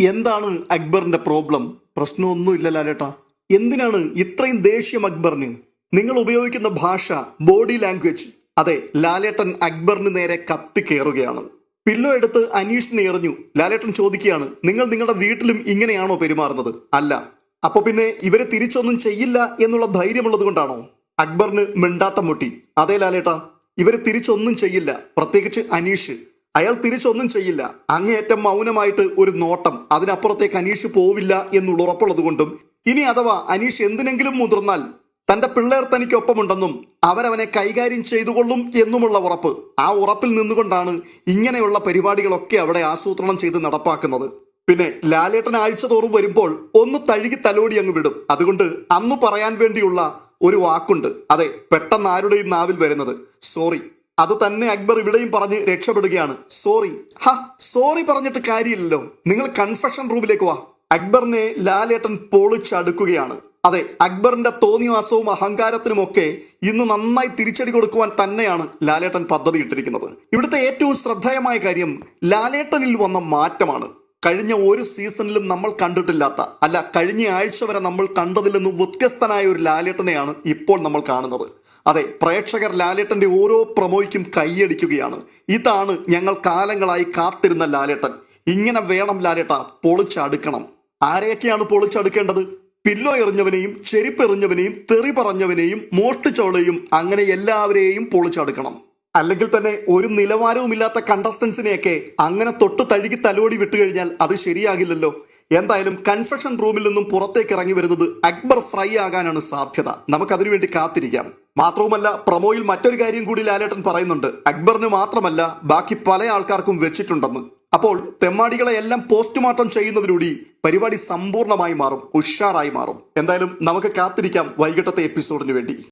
എന്താണ് അക്ബറിന്റെ പ്രോബ്ലം? പ്രശ്നമൊന്നുമില്ല ലാലേട്ട. എന്തിനാണ് ഇത്രയും ദേഷ്യം അക്ബറിന്? നിങ്ങൾ ഉപയോഗിക്കുന്ന ഭാഷ ബോഡി ലാംഗ്വേജ്. അതെ ലാലേട്ടൻ അക്ബറിന് നേരെ കത്തി കയറുകയാണ് പില്ലോ എടുത്ത് അനീഷിനെ എറിഞ്ഞു. ലാലേട്ടൻ ചോദിക്കുകയാണ് നിങ്ങൾ നിങ്ങളുടെ വീട്ടിലും ഇങ്ങനെയാണോ പെരുമാറുന്നത്? അല്ല. അപ്പൊ പിന്നെ ഇവരെ തിരിച്ചൊന്നും ചെയ്യില്ല എന്നുള്ള ധൈര്യമുള്ളത് കൊണ്ടാണോ? അക്ബറിന് മിണ്ടാട്ടം മുട്ടി. അതേ ലാലേട്ട ഇവർ തിരിച്ചൊന്നും ചെയ്യില്ല. പ്രത്യേകിച്ച് അനീഷ്. അയാൾ തിരിച്ചൊന്നും ചെയ്യില്ല. അങ്ങേയറ്റം മൗനമായിട്ട് ഒരു നോട്ടം. അതിനപ്പുറത്തേക്ക് അനീഷ് പോവില്ല എന്നുള്ള ഉറപ്പുള്ളത് കൊണ്ടും ഇനി അഥവാ അനീഷ് എന്തിനെങ്കിലും മുതിർന്നാൽ തന്റെ പിള്ളേർ തനിക്കൊപ്പമുണ്ടെന്നും അവരവനെ കൈകാര്യം ചെയ്തുകൊള്ളും എന്നുമുള്ള ഉറപ്പ്. ആ ഉറപ്പിൽ നിന്നുകൊണ്ടാണ് ഇങ്ങനെയുള്ള പരിപാടികളൊക്കെ അവിടെ ആസൂത്രണം ചെയ്ത് നടപ്പാക്കുന്നത്. പിന്നെ ലാലേട്ടൻ ആഴ്ച തോറും വരുമ്പോൾ ഒന്ന് തഴുകി തലോടി അങ്ങ് വിടും. അതുകൊണ്ട് അന്ന് പറയാൻ വേണ്ടിയുള്ള ഒരു വാക്കുണ്ട്. അതെ പെട്ടെന്ന് ആരുടെയും നാവിൽ വരുന്നത്. സോറി. അത് തന്നെ അക്ബർ ഇവിടെയും പറഞ്ഞ് രക്ഷപ്പെടുകയാണ്. സോറി ഹ സോറി പറഞ്ഞിട്ട് കാര്യമില്ലല്ലോ. നിങ്ങൾ കൺഫെഷൻ റൂമിലേക്ക് വാ. അക്ബറിനെ ലാലേട്ടൻ പൊളിച്ചടുക്കുകയാണ്. അതെ അക്ബറിന്റെ തോന്നിവാസവും അഹങ്കാരത്തിനുമൊക്കെ ഇന്ന് നന്നായി തിരിച്ചടി കൊടുക്കുവാൻ തന്നെയാണ് ലാലേട്ടൻ പദ്ധതി ഇട്ടിരിക്കുന്നത് ഇവിടുത്തെ ഏറ്റവും ശ്രദ്ധേയമായ കാര്യം ലാലേട്ടനിൽ വന്ന മാറ്റമാണ്. കഴിഞ്ഞ ഒരു സീസണിലും നമ്മൾ കണ്ടിട്ടില്ലാത്ത അല്ല കഴിഞ്ഞ ആഴ്ച വരെ നമ്മൾ കണ്ടതിൽ നിന്നും വ്യത്യസ്തനായ ഒരു ലാലേട്ടനെയാണ് ഇപ്പോൾ നമ്മൾ കാണുന്നത്. അതെ പ്രേക്ഷകർ ലാലേട്ടന്റെ ഓരോ പ്രമോയ്ക്കും കൈയടിക്കുകയാണ്. ഇതാണ് ഞങ്ങൾ കാലങ്ങളായി കാത്തിരുന്ന ലാലേട്ടൻ. ഇങ്ങനെ വേണം ലാലേട്ട പൊളിച്ചടുക്കണം. ആരെയൊക്കെയാണ് പൊളിച്ചടുക്കേണ്ടത്? പില്ലോ എറിഞ്ഞവനെയും ചെരിപ്പെറിഞ്ഞവനെയും തെറി പറഞ്ഞവനെയും മോഷ്ടിച്ചവളെയും അങ്ങനെ എല്ലാവരെയും പൊളിച്ചടുക്കണം. അല്ലെങ്കിൽ തന്നെ ഒരു നിലവാരവുമില്ലാത്ത കണ്ടസ്റ്റൻസിനെയൊക്കെ അങ്ങനെ തൊട്ട് തഴുകി തലോടി വിട്ടുകഴിഞ്ഞാൽ അത് ശരിയാകില്ലല്ലോ. എന്തായാലും കൺഫെഷൻ റൂമിൽ നിന്നും പുറത്തേക്ക് ഇറങ്ങി വരുന്നത് അക്ബർ ഫ്രൈ ആകാനാണ് സാധ്യത. നമുക്കതിനു വേണ്ടി കാത്തിരിക്കാം. മാത്രവുമല്ല പ്രമോയിൽ മറ്റൊരു കാര്യം കൂടി ലാലേട്ടൻ പറയുന്നുണ്ട്. അക്ബറിന് മാത്രമല്ല ബാക്കി പല ആൾക്കാർക്കും വെച്ചിട്ടുണ്ടെന്ന്. അപ്പോൾ തെമ്മാടികളെ എല്ലാം പോസ്റ്റ്മോർട്ടം ചെയ്യുന്നതിലൂടെ പരിപാടി സമ്പൂർണമായി മാറും ഉഷാറായി മാറും. എന്തായാലും നമുക്ക് കാത്തിരിക്കാം വൈകിട്ടത്തെ എപ്പിസോഡിന് വേണ്ടി.